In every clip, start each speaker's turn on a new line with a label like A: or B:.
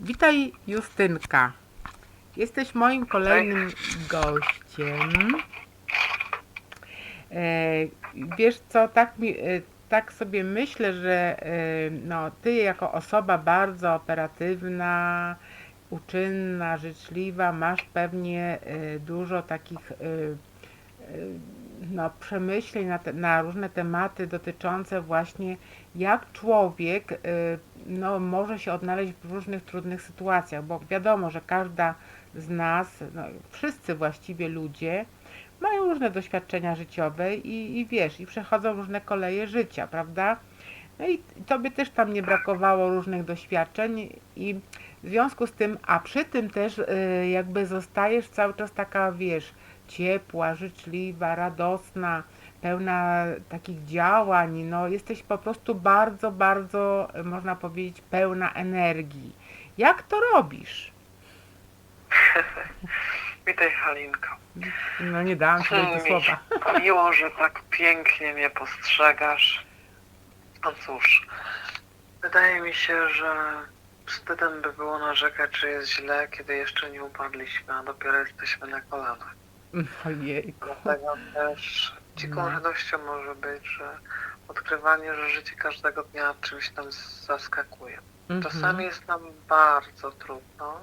A: Witaj Justynka. Jesteś moim kolejnym gościem. E, wiesz co, tak, mi, e, tak sobie myślę, że e, no, ty jako osoba bardzo operatywna, uczynna, życzliwa, masz pewnie dużo takich no, przemyśleń na, te, na różne tematy dotyczące właśnie jak człowiek y, no, może się odnaleźć w różnych trudnych sytuacjach, bo wiadomo, że każda z nas, no, wszyscy właściwie ludzie mają różne doświadczenia życiowe i, i wiesz, i przechodzą różne koleje życia, prawda? No i tobie też tam nie brakowało różnych doświadczeń i w związku z tym, a przy tym też y, jakby zostajesz cały czas taka, wiesz, ciepła, życzliwa, radosna, pełna takich działań, no jesteś po prostu bardzo, bardzo, y, można powiedzieć, pełna energii. Jak to robisz?
B: Witaj Halinko.
A: No nie dałam sobie te
B: Mi
A: słowa.
B: Miło, że tak pięknie mnie postrzegasz. No cóż, wydaje mi się, że wstydem by było narzekać, że jest źle, kiedy jeszcze nie upadliśmy, a dopiero jesteśmy na kolanach.
A: Ojejku.
B: Dlatego też dziką
A: No.
B: radością może być, że odkrywanie, że życie każdego dnia czymś tam zaskakuje. Czasami
A: Mhm.
B: jest nam bardzo trudno,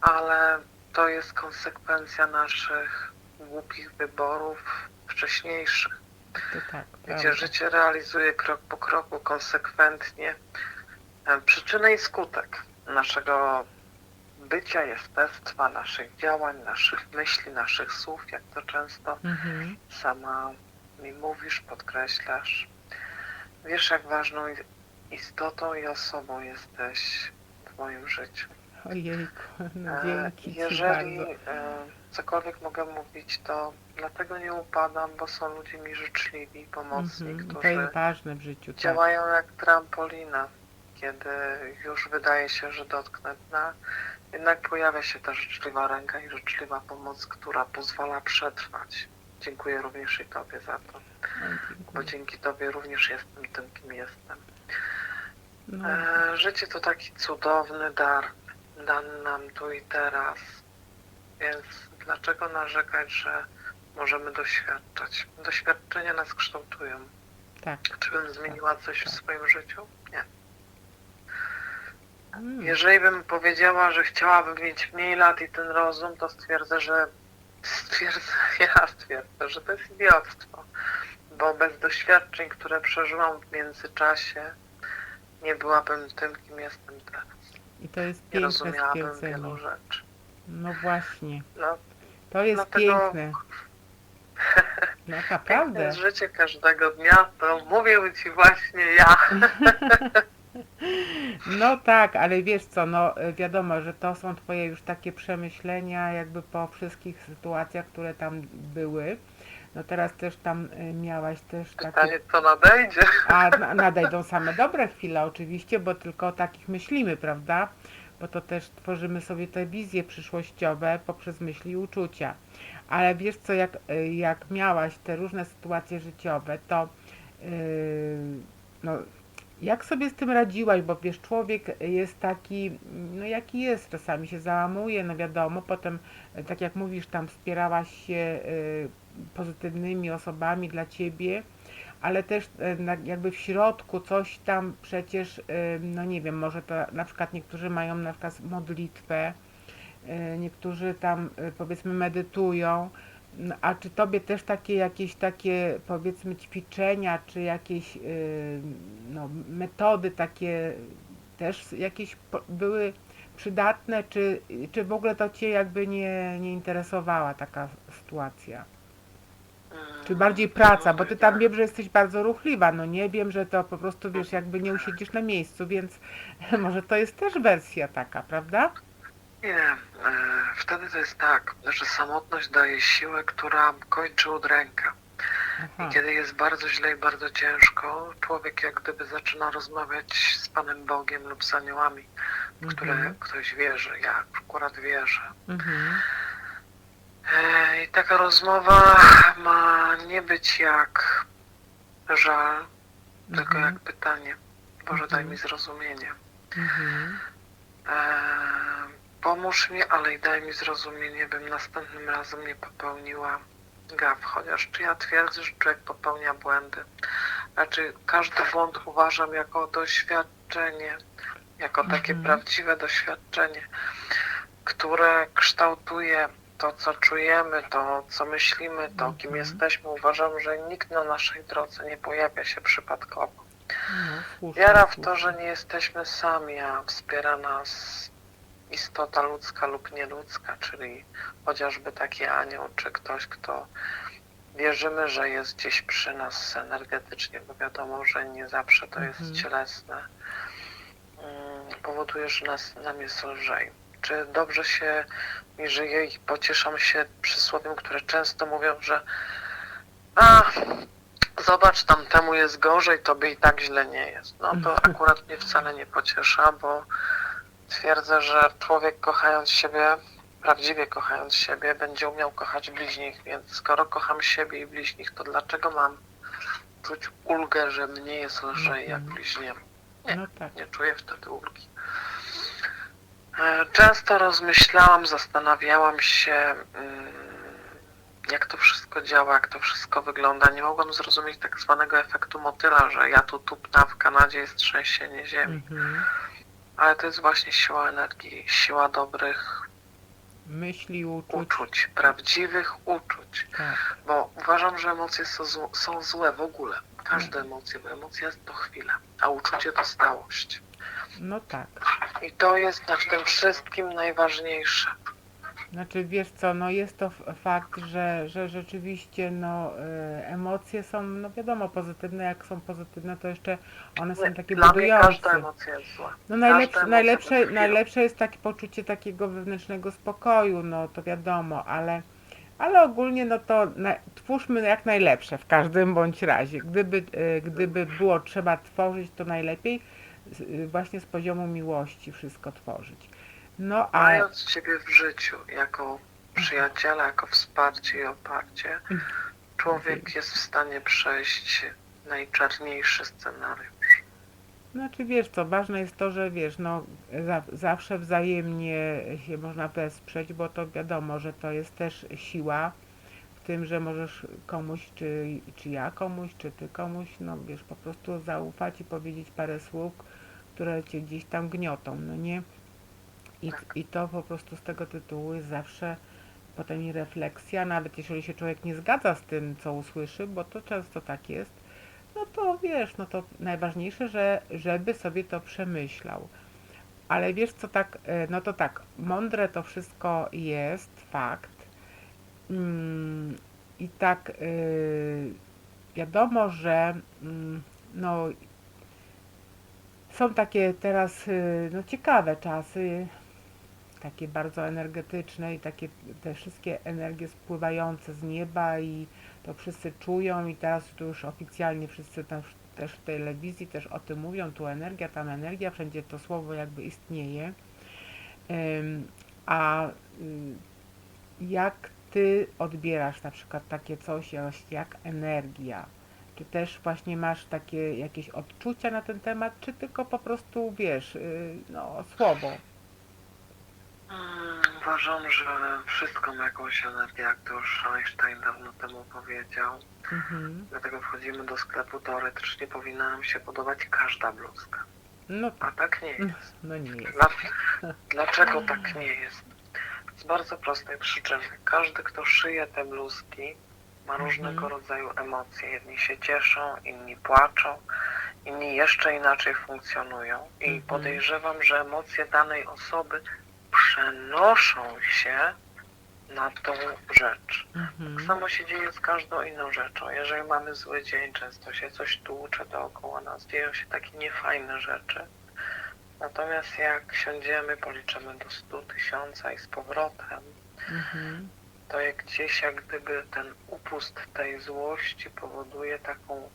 B: ale to jest konsekwencja naszych głupich wyborów wcześniejszych.
A: To tak,
B: Gdzie
A: prawda.
B: życie realizuje krok po kroku, konsekwentnie e, przyczynę i skutek naszego bycia, jestestwa, naszych działań, naszych myśli, naszych słów, jak to często
A: Mhm.
B: sama mi mówisz, podkreślasz. Wiesz, jak ważną istotą i osobą jesteś w moim życiu.
A: Ojejku, no
B: E,
A: dzięki ci
B: Jeżeli
A: bardzo.
B: e, cokolwiek mogę mówić, to dlatego nie upadam, bo są ludzie mi życzliwi, pomocni,
A: Mhm. To
B: którzy
A: ważne w życiu, tak.
B: działają jak trampolina. Kiedy już wydaje się, że dotknę dna, jednak pojawia się ta życzliwa ręka i życzliwa pomoc, która pozwala przetrwać. Dziękuję również i Tobie za to,
A: Oj,
B: bo dzięki Tobie również jestem tym, kim jestem.
A: No,
B: E, życie to taki cudowny dar, dany nam tu i teraz, więc dlaczego narzekać, że możemy doświadczać? Doświadczenia nas kształtują.
A: tak.
B: Czy bym zmieniła coś w swoim życiu? Nie.
A: Mm.
B: Jeżeli bym powiedziała, że chciałabym mieć mniej lat i ten rozum, to stwierdzę, że stwierdzę, ja stwierdzę, że to jest idiotstwo. Bo bez doświadczeń, które przeżyłam w międzyczasie, nie byłabym tym, kim jestem teraz.
A: I to jest
B: Nie
A: piękne
B: rozumiałabym
A: stwierdzenie.
B: wielu rzeczy.
A: No właśnie.
B: No,
A: To jest
B: Dlatego-
A: piękne. No
B: piękne
A: naprawdę.
B: jest życie każdego dnia, to mówię Ci właśnie ja.
A: No tak, ale wiesz co, no y, wiadomo, że to są twoje już takie przemyślenia jakby po wszystkich sytuacjach, które tam były. No teraz też tam y, miałaś też takie...
B: Pytanie, co nadejdzie.
A: A na- nadejdą same dobre chwile oczywiście, bo tylko o takich myślimy, prawda? Bo to też tworzymy sobie te wizje przyszłościowe poprzez myśli i uczucia. Ale wiesz co, jak, y, jak miałaś te różne sytuacje życiowe, to yy, no, jak sobie z tym radziłaś? Bo wiesz, człowiek jest taki, no jaki jest, czasami się załamuje, no wiadomo, potem, y, tak jak mówisz, tam wspierałaś się y, pozytywnymi osobami dla ciebie, ale też e, jakby w środku coś tam przecież, e, no nie wiem, może to na przykład niektórzy mają na przykład modlitwę, e, niektórzy tam e, powiedzmy medytują, a czy tobie też takie jakieś takie powiedzmy ćwiczenia, czy jakieś e, no, metody takie też jakieś były przydatne, czy, czy w ogóle to cię jakby nie, nie interesowała taka sytuacja? Czy bardziej praca, bo ty tam wiem, że jesteś bardzo ruchliwa, no nie wiem, że to po prostu wiesz, jakby nie usiedzisz na miejscu, więc może to jest też wersja taka, prawda?
B: Nie, e, wtedy to jest tak, że samotność daje siłę, która kończy udręka.
A: Aha.
B: I kiedy jest bardzo źle i bardzo ciężko, człowiek jak gdyby zaczyna rozmawiać z Panem Bogiem lub z aniołami, w które
A: Mhm.
B: ktoś wierzy. Ja akurat wierzę.
A: Mhm.
B: E, I taka rozmowa ma nie być jak żal, tylko
A: Mhm.
B: jak pytanie. Boże, daj
A: Mhm.
B: mi zrozumienie.
A: Mhm.
B: Eee, pomóż mi, ale i daj mi zrozumienie, bym następnym razem nie popełniła gaf. Chociaż czy ja twierdzę, że człowiek popełnia błędy. Znaczy, każdy błąd uważam jako doświadczenie, jako takie
A: Mhm.
B: prawdziwe doświadczenie, które kształtuje to, co czujemy, to, co myślimy, to, kim
A: Mhm.
B: jesteśmy. Uważam, że nikt na naszej drodze nie pojawia się przypadkowo.
A: No,
B: Wiara w to, że nie jesteśmy sami, a wspiera nas istota ludzka lub nieludzka, czyli chociażby taki anioł, czy ktoś, kto wierzymy, że jest gdzieś przy nas energetycznie, bo wiadomo, że nie zawsze to jest
A: Mhm.
B: cielesne, mm, powoduje, że nas, nam jest lżej. Czy dobrze się mi żyje i pocieszam się przysłowiem, które często mówią, że a, zobacz, tam temu jest gorzej, tobie i tak źle nie jest. No to akurat mnie wcale nie pociesza, bo twierdzę, że człowiek kochając siebie, prawdziwie kochając siebie, będzie umiał kochać bliźnich, więc skoro kocham siebie i bliźnich, to dlaczego mam czuć ulgę, że mnie jest lżej jak
A: Mhm.
B: bliźniemu? Nie.
A: No tak.
B: Nie czuję wtedy ulgi. E, Często rozmyślałam, zastanawiałam się, mm, jak to wszystko działa, jak to wszystko wygląda. Nie mogłam zrozumieć tak zwanego efektu motyla, że ja tu tupna, w Kanadzie jest trzęsienie ziemi.
A: Mhm.
B: Ale to jest właśnie siła energii, siła dobrych
A: Myśli, uczuć.
B: uczuć, prawdziwych uczuć.
A: Tak.
B: Bo uważam, że emocje są, są złe w ogóle. Każde emocje, bo emocja to chwila, a uczucie to stałość.
A: No tak.
B: I to jest na tym wszystkim najważniejsze.
A: Znaczy wiesz co, no jest to fakt, że, że rzeczywiście no e, emocje są, no wiadomo, pozytywne, jak są pozytywne, to jeszcze one są takie
B: Dla mnie
A: budujące.
B: każda emocja jest zła.
A: No najlepsze, najlepsze, najlepsze jest takie poczucie takiego wewnętrznego spokoju, no to wiadomo, ale, ale ogólnie no to na, twórzmy jak najlepsze w każdym bądź razie. Gdyby, e, gdyby było trzeba tworzyć, to najlepiej e, właśnie z poziomu miłości wszystko tworzyć. No a
B: Mając Ciebie w życiu jako przyjaciela, jako wsparcie i oparcie, człowiek jest w stanie przejść najczarniejszy scenariusz.
A: Znaczy wiesz co, ważne jest to, że wiesz, no za, zawsze wzajemnie się można wesprzeć, bo to wiadomo, że to jest też siła w tym, że możesz komuś, czy, czy ja komuś, czy ty komuś, no wiesz, po prostu zaufać i powiedzieć parę słów, które cię gdzieś tam gniotą, no nie? I. I to po prostu z tego tytułu jest zawsze potem i refleksja, nawet jeżeli się człowiek nie zgadza z tym, co usłyszy, bo to często tak jest, no to wiesz, no to najważniejsze, że, żeby sobie to przemyślał. Ale wiesz co, tak, e, no to tak, mądre to wszystko jest, fakt. Mm, I tak y, wiadomo, że mm, no, są takie teraz y, no, ciekawe czasy, takie bardzo energetyczne i takie te wszystkie energie spływające z nieba i to wszyscy czują i teraz już oficjalnie wszyscy tam też w telewizji też o tym mówią, tu energia, tam energia, wszędzie to słowo jakby istnieje. A y, jak ty odbierasz na przykład takie coś jak- jak energia? Czy też właśnie masz takie jakieś odczucia na ten temat, czy tylko po prostu wiesz, y, no słowo?
B: Mm, Uważam, że wszystko ma jakąś energię, jak to już Einstein dawno temu powiedział.
A: Mhm.
B: Dlatego wchodzimy do sklepu, teoretycznie powinna nam się podobać każda bluzka.
A: No
B: A
A: tak,
B: tak nie jest.
A: no nie jest.
B: Dla, dlaczego tak nie jest? Z bardzo prostej przyczyny. Każdy, kto szyje te bluzki, ma
A: Mhm.
B: różnego rodzaju emocje. Jedni się cieszą, inni płaczą, inni jeszcze inaczej funkcjonują. I
A: Mhm.
B: podejrzewam, że emocje danej osoby przenoszą się na tą rzecz. Tak
A: Mhm.
B: samo się dzieje z każdą inną rzeczą. Jeżeli mamy zły dzień, często się coś tłucze dookoła nas, dzieją się takie niefajne rzeczy. Natomiast jak siądziemy, policzymy do 100 tysiąca i z powrotem,
A: Mhm.
B: to jak gdzieś jak gdyby ten upust tej złości powoduje taką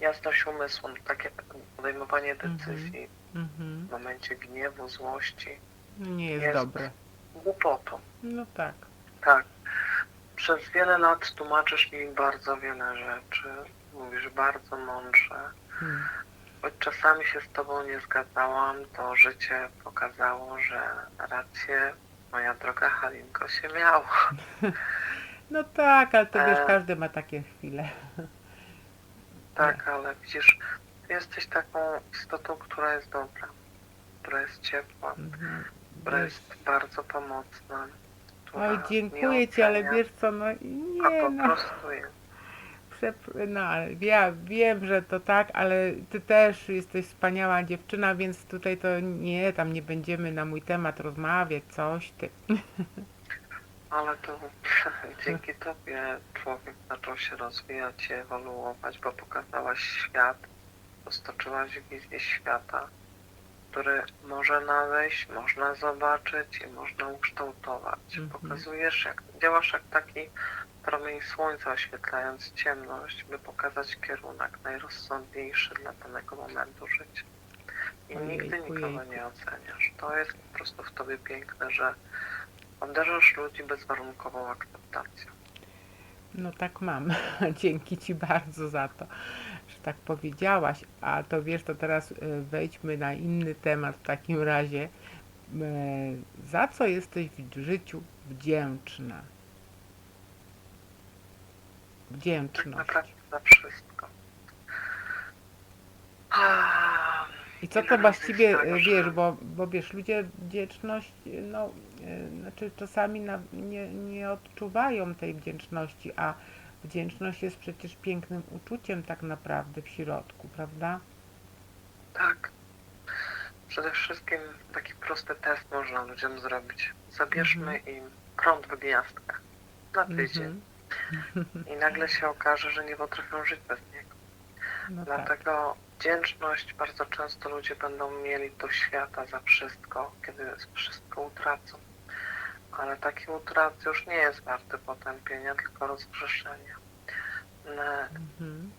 B: jasność umysłu, takie podejmowanie
A: Mhm.
B: decyzji
A: Mhm.
B: w momencie gniewu, złości,
A: Nie jest,
B: Jest.
A: dobre.
B: głupotą.
A: No tak.
B: Tak. Przez wiele lat tłumaczysz mi bardzo wiele rzeczy. Mówisz bardzo mądrze.
A: Hmm.
B: choć czasami się z Tobą nie zgadzałam, to życie pokazało, że rację moja droga Halinko się miało.
A: No tak, ale to wiesz,
B: E.
A: każdy ma takie chwile.
B: Tak, ale widzisz, Ty jesteś taką istotą, która jest dobra, która jest ciepła,
A: Mhm.
B: Która jest bardzo pomocna. Która
A: Oj,
B: nie
A: dziękuję Ci, ale
B: ocenia,
A: wiesz co, no
B: A
A: nie
B: po
A: no.
B: prostu jest.
A: Przep- no, ale ja wiem, że to tak, ale ty też jesteś wspaniała dziewczyna, więc tutaj to nie, tam nie będziemy na mój temat rozmawiać, coś ty.
B: Ale to dzięki Tobie człowiek zaczął się rozwijać i ewoluować, bo pokazałaś świat, roztoczyłaś wizję świata, który może nadejść, można zobaczyć i można ukształtować.
A: Mhm.
B: Pokazujesz, jak działasz jak taki promień słońca oświetlając ciemność, by pokazać kierunek najrozsądniejszy dla danego momentu życia. I nigdy
A: Ojejku,
B: nikogo nie oceniasz. To jest po prostu w Tobie piękne, że obdarzasz ludzi bezwarunkową akceptacją.
A: No tak mam. Dzięki Ci bardzo za to, tak powiedziałaś. A to wiesz, to teraz y, wejdźmy na inny temat w takim razie. E, Za co jesteś w życiu wdzięczna?
B: Tak
A: Wdzięczność.
B: naprawdę za wszystko.
A: I co to właściwie,
B: tak,
A: e, wiesz, bo, bo wiesz, ludzie wdzięczność, e, no, e, znaczy czasami na, nie, nie odczuwają tej wdzięczności, a wdzięczność jest przecież pięknym uczuciem tak naprawdę w środku, prawda?
B: Tak. Przede wszystkim taki prosty test można ludziom zrobić. Zabierzmy im prąd w gniazdkach na tydzień
A: Mhm.
B: i nagle się okaże, że nie potrafią żyć bez niego.
A: No tak.
B: Dlatego wdzięczność bardzo często ludzie będą mieli do świata za wszystko, kiedy wszystko utracą. Ale taki utrat już nie jest warty potępienia, tylko rozgrzeszenia.
A: Mhm.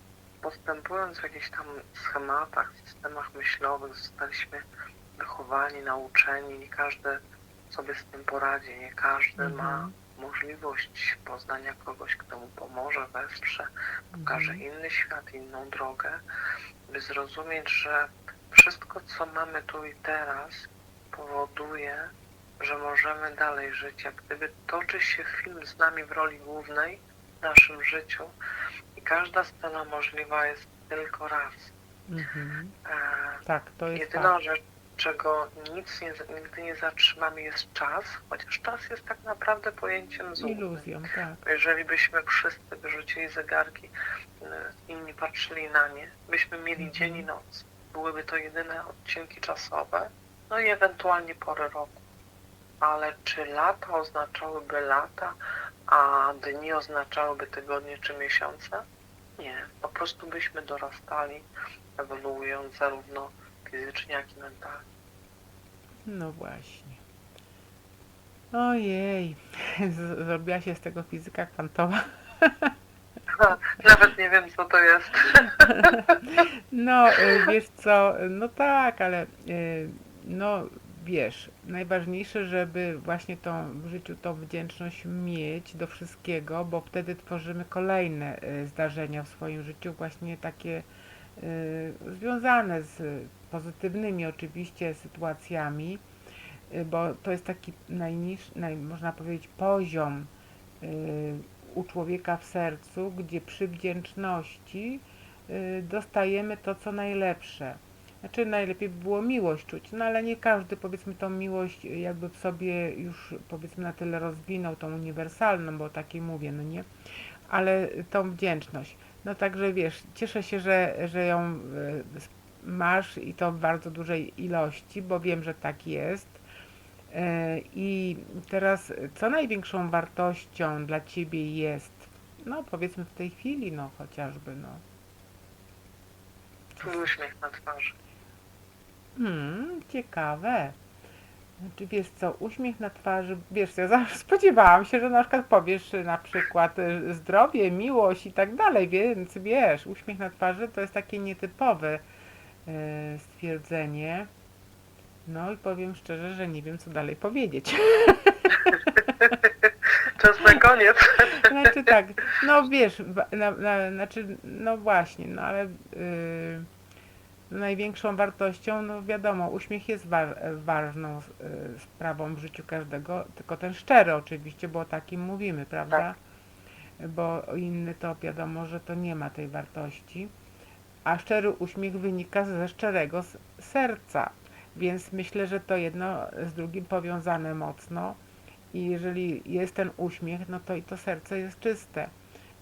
B: Postępując w jakichś tam schematach, systemach myślowych, zostaliśmy wychowani, nauczeni, nie każdy sobie z tym poradzi, nie każdy ma
A: Mhm.
B: możliwość poznania kogoś, kto mu pomoże, wesprze, pokaże
A: Mhm.
B: inny świat, inną drogę, by zrozumieć, że wszystko, co mamy tu i teraz, powoduje, że możemy dalej żyć. Jak gdyby toczy się film z nami w roli głównej w naszym życiu i każda scena możliwa jest tylko raz.
A: Mhm.
B: E,
A: Tak, to jest
B: Jedyna
A: tak.
B: rzecz, czego nic nie, nigdy nie zatrzymamy, jest czas, chociaż czas jest tak naprawdę pojęciem złudnym.
A: Iluzją, tak.
B: Jeżeli byśmy wszyscy wyrzucili zegarki, y, inni patrzyli na nie, byśmy mieli
A: Mhm.
B: dzień i noc. Byłyby to jedyne odcinki czasowe, no i ewentualnie pory roku. Ale czy lata oznaczałyby lata, a dni oznaczałyby tygodnie czy miesiące? Nie. Po prostu byśmy dorastali, ewoluując zarówno fizycznie, jak i mentalnie.
A: No właśnie. Ojej, zrobiła się z tego fizyka kwantowa.
B: Nawet nie wiem, co to jest.
A: No, y, wiesz co, no tak, ale y, no wiesz, najważniejsze, żeby właśnie tą w życiu tą wdzięczność mieć do wszystkiego, bo wtedy tworzymy kolejne y, zdarzenia w swoim życiu, właśnie takie y, związane z pozytywnymi oczywiście sytuacjami, y, bo to jest taki najniższy, naj, można powiedzieć poziom u człowieka w sercu, gdzie przy wdzięczności dostajemy to, co najlepsze. Znaczy najlepiej by było miłość czuć, no ale nie każdy powiedzmy tą miłość jakby w sobie już powiedzmy na tyle rozwinął, tą uniwersalną, bo takiej mówię, no nie, ale tą wdzięczność. No także wiesz, cieszę się, że, że ją s- masz i to w bardzo dużej ilości, bo wiem, że tak jest. Y, I teraz, co największą wartością dla Ciebie jest, no powiedzmy w tej chwili, no chociażby, no.
B: Uśmiech na twarzy.
A: Hmm, ciekawe. Znaczy wiesz co, uśmiech na twarzy, wiesz co, ja zawsze spodziewałam się, że na przykład powiesz na przykład y, zdrowie, miłość i tak dalej, więc wiesz, uśmiech na twarzy to jest takie nietypowe y, stwierdzenie. No i powiem szczerze, że nie wiem co dalej powiedzieć.
B: Czas na koniec.
A: Znaczy tak, no wiesz, na, na, znaczy, no właśnie, no ale yy, największą wartością, no wiadomo, uśmiech jest wa- ważną y, sprawą w życiu każdego, tylko ten szczery oczywiście, bo o takim mówimy, prawda? Bo inny to wiadomo, że to nie ma tej wartości. A szczery uśmiech wynika ze szczerego serca, więc myślę, że to jedno z drugim powiązane mocno i jeżeli jest ten uśmiech, no to i to serce jest czyste,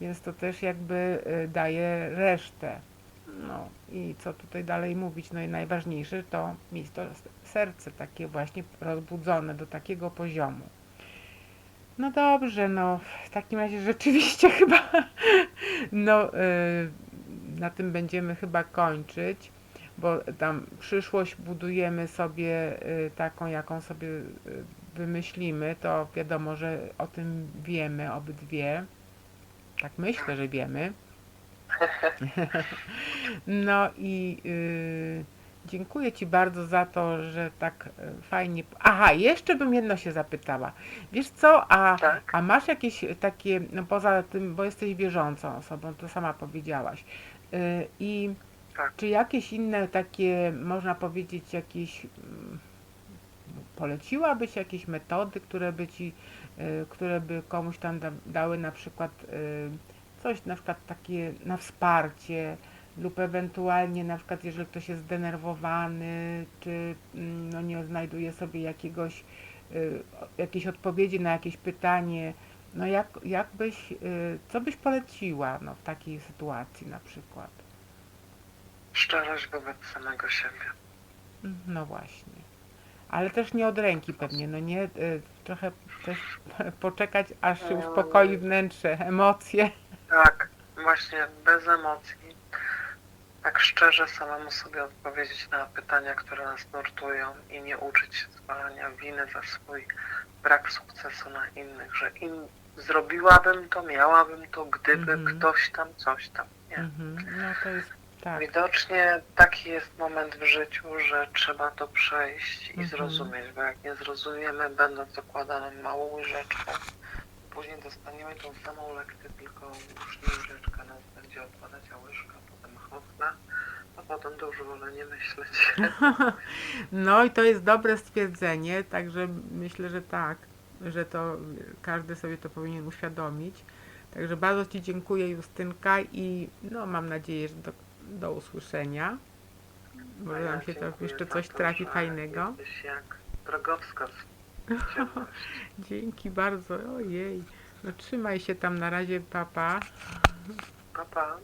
A: więc to też jakby y, daje resztę. No i co tutaj dalej mówić? No i najważniejsze to mieć to serce takie właśnie rozbudzone do takiego poziomu. No dobrze, no w takim razie rzeczywiście chyba no y, na tym będziemy chyba kończyć, bo tam przyszłość budujemy sobie y, taką, jaką sobie y, wymyślimy, to wiadomo, że o tym wiemy obydwie. Tak myślę, że wiemy. No i y, dziękuję Ci bardzo za to, że tak y, fajnie. Aha, jeszcze bym jedno się zapytała. Wiesz co, a,
B: Tak.
A: a masz jakieś takie, no poza tym, bo jesteś wierzącą osobą, to sama powiedziałaś. Y, I
B: Tak.
A: czy jakieś inne takie, można powiedzieć, jakieś mm, poleciłabyś jakieś metody, które by ci, y, które by komuś tam da, dały na przykład y, coś na przykład takie na wsparcie lub ewentualnie na przykład jeżeli ktoś jest zdenerwowany, czy mm, no, nie znajduje sobie jakiegoś, y, jakiejś odpowiedzi na jakieś pytanie, no jak, jak byś, y, co byś poleciła no, w takiej sytuacji na przykład?
B: Szczerość wobec samego siebie.
A: No właśnie. Ale też nie od ręki pewnie, no nie, y, trochę też poczekać aż się uspokoi wnętrze, emocje.
B: Właśnie bez emocji. Tak szczerze samemu sobie odpowiedzieć na pytania, które nas nurtują i nie uczyć się zwalania winy za swój brak sukcesu na innych, że im zrobiłabym to, miałabym to, gdyby
A: Mhm.
B: ktoś tam coś tam. Nie.
A: Mhm. No to jest tak.
B: Widocznie taki jest moment w życiu, że trzeba to przejść i
A: Mhm.
B: zrozumieć, bo jak nie zrozumiemy, będąc dokładanym małą łyżeczką, później dostaniemy tą samą lekcję, tylko już nie nas będzie odpadać, a łyżka, potem chłopna, a już wolę nie myśleć.
A: No i to jest dobre stwierdzenie, także myślę, że tak, że to każdy sobie to powinien uświadomić. Także bardzo Ci dziękuję Justynka i no mam nadzieję, że do, do usłyszenia. Może nam się to jeszcze coś
B: to,
A: trafi fajnego.
B: Jesteś jak drogowskaz.
A: Dzięki bardzo, ojej. No trzymaj się tam na razie, papa.
B: Pa, pa.